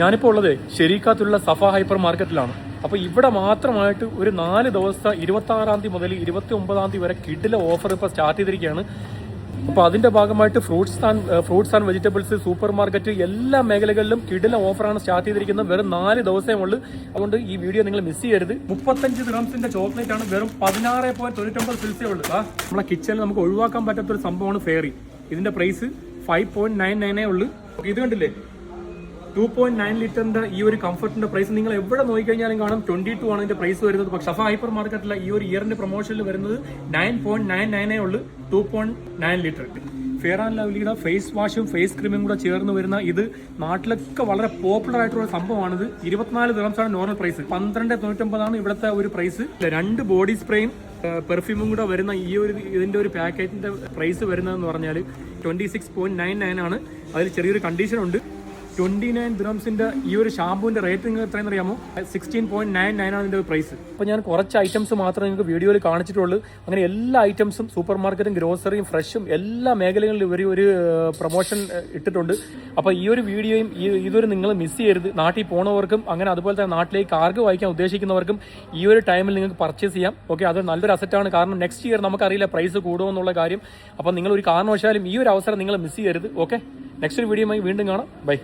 ഞാനിപ്പോൾ ഉള്ളത് ഷെരീക്കാത്തുള്ള സഫ ഹൈപ്പർ മാർക്കറ്റിലാണ്. അപ്പോൾ ഇവിടെ മാത്രമായിട്ട് ഒരു നാല് ദിവസത്തെ ഇരുപത്തി ആറാം തീയതി മുതൽ ഇരുപത്തി ഒമ്പതാം തീയതി വരെ കിഡിലെ ഓഫർ ഇപ്പോൾ സ്റ്റാർട്ട് ചെയ്തിരിക്കുകയാണ്. അപ്പോൾ അതിന്റെ ഭാഗമായിട്ട് fruits and fruits and vegetables supermarket എല്ലാ മേഖലകളിലും കിടില ഓഫറാണ് സ്റ്റാർട്ട് ചെയ്തിരിക്കുന്നത്. വെറും നാല് ദിവസമേ ഉള്ളൂ. അതുകൊണ്ട് ഈ വീഡിയോ നിങ്ങൾ മിസ് ചെയ്യരുത്. മുപ്പത്തഞ്ച് ഗ്രാംസിന്റെ ചോക്ലേറ്റ് ആണ് വെറും പതിനാറ് പോയിന്റ് തൊണ്ണൂറ്റൊമ്പത് ഫിൽസേ ഉള്ളൂ. ആ നമ്മളെ കിച്ചണിൽ നമുക്ക് ഒഴിവാക്കാൻ പറ്റാത്ത ഒരു സംഭവമാണ് ഫെയറി ഇതിന്റെ പ്രൈസ് ഫൈവ് പോയിന്റ് നയൻ നയനേ ഉള്ളൂ. ഇത് കണ്ടില്ലേ? ടു പോയിന്റ് നയൻ ലിറ്ററിന്റെ ഈ ഒരു കംഫർട്ടിന്റെ പ്രൈസ് നിങ്ങൾ എവിടെ നോക്കിക്കഴിഞ്ഞാലും കാണും. ട്വന്റി ടു ആണ് ഇതിന്റെ പ്രൈസ് വരുന്നത്. പക്ഷെ സഫ ഹൈപ്പർ മാർക്കറ്റിലെ ഈ ഒരു ഇയറിന്റെ പ്രൊമോഷനിൽ വരുന്നത് നയൻ പോയിന്റ് നയൻ നയനേ ഉള്ളൂ. Two point nine litre fair and ലവ്ലിയുടെ face വാഷും ഫേസ് ക്രീമും കൂടെ ചേർന്ന് വരുന്ന ഇത് നാട്ടിലൊക്കെ വളരെ പോപ്പുലർ ആയിട്ടുള്ള സംഭവമാണ് സംഭവമാണിത്. ഇരുപത്തിനാല് ആണ് നോർമൽ പ്രൈസ് പന്ത്രണ്ട് തൊണ്ണൂറ്റൊമ്പതാണ് ഇവിടുത്തെ ഒരു പ്രൈസ് രണ്ട് ബോഡി സ്പ്രേയും പെർഫ്യൂമും കൂടെ വരുന്ന ഈ ഒരു ഇതിന്റെ ഒരു പാക്കേജിന്റെ പ്രൈസ് വരുന്നതെന്ന് പറഞ്ഞാൽ twenty six point nine nine ആണ്. അതിൽ ചെറിയൊരു കണ്ടീഷൻ ഉണ്ട്. ട്വന്റി നയൻ ദ്രംസിന്റെ ഈ ഒരു ഷാമ്പൂവിന്റെ റേറ്റ് നിങ്ങൾ എത്രയെന്ന് അറിയാമോ? സിക്സ്റ്റീൻ പോയിന്റ് നയൻ നയൻ ആണ് ഇതിന്റെ പ്രൈസ് അപ്പോൾ ഞാൻ കുറച്ച് ഐറ്റംസ് മാത്രമേ നിങ്ങൾക്ക് വീഡിയോയിൽ കാണിച്ചിട്ടുള്ളൂ. അങ്ങനെ എല്ലാ ഐറ്റംസും സൂപ്പർ മാർക്കറ്റും ഗ്രോസറിയും ഫ്രഷും എല്ലാ മേഖലകളിലും ഇവർ ഒരു പ്രൊമോഷൻ ഇട്ടിട്ടുണ്ട്. അപ്പോൾ ഈ ഒരു വീഡിയോയും ഈ ഇതൊരു നിങ്ങൾ മിസ് ചെയ്യരുത്. നാട്ടിൽ പോണവർക്കും അങ്ങനെ അതുപോലെ തന്നെ നാട്ടിലേക്ക് ആർക്ക് വായിക്കാൻ ഉദ്ദേശിക്കുന്നവർക്കും ഈ ഒരു ടൈമിൽ നിങ്ങൾക്ക് പർച്ചേസ് ചെയ്യാം. ഓക്കെ അത് നല്ലൊരു അസറ്റാണ് കാരണം നെക്സ്റ്റ് ഇയർ നമുക്കറിയില്ല പ്രൈസ് കൂടുമോ എന്നുള്ള കാര്യം. അപ്പോൾ നിങ്ങൾ ഒരു കാരണവശാലും ഈ ഒരു അവസരം നിങ്ങൾ മിസ് ചെയ്യരുത്. ഓക്കെ നെക്സ്റ്റ് ഒരു വീഡിയോയുമായി വീണ്ടും കാണാം. ബൈ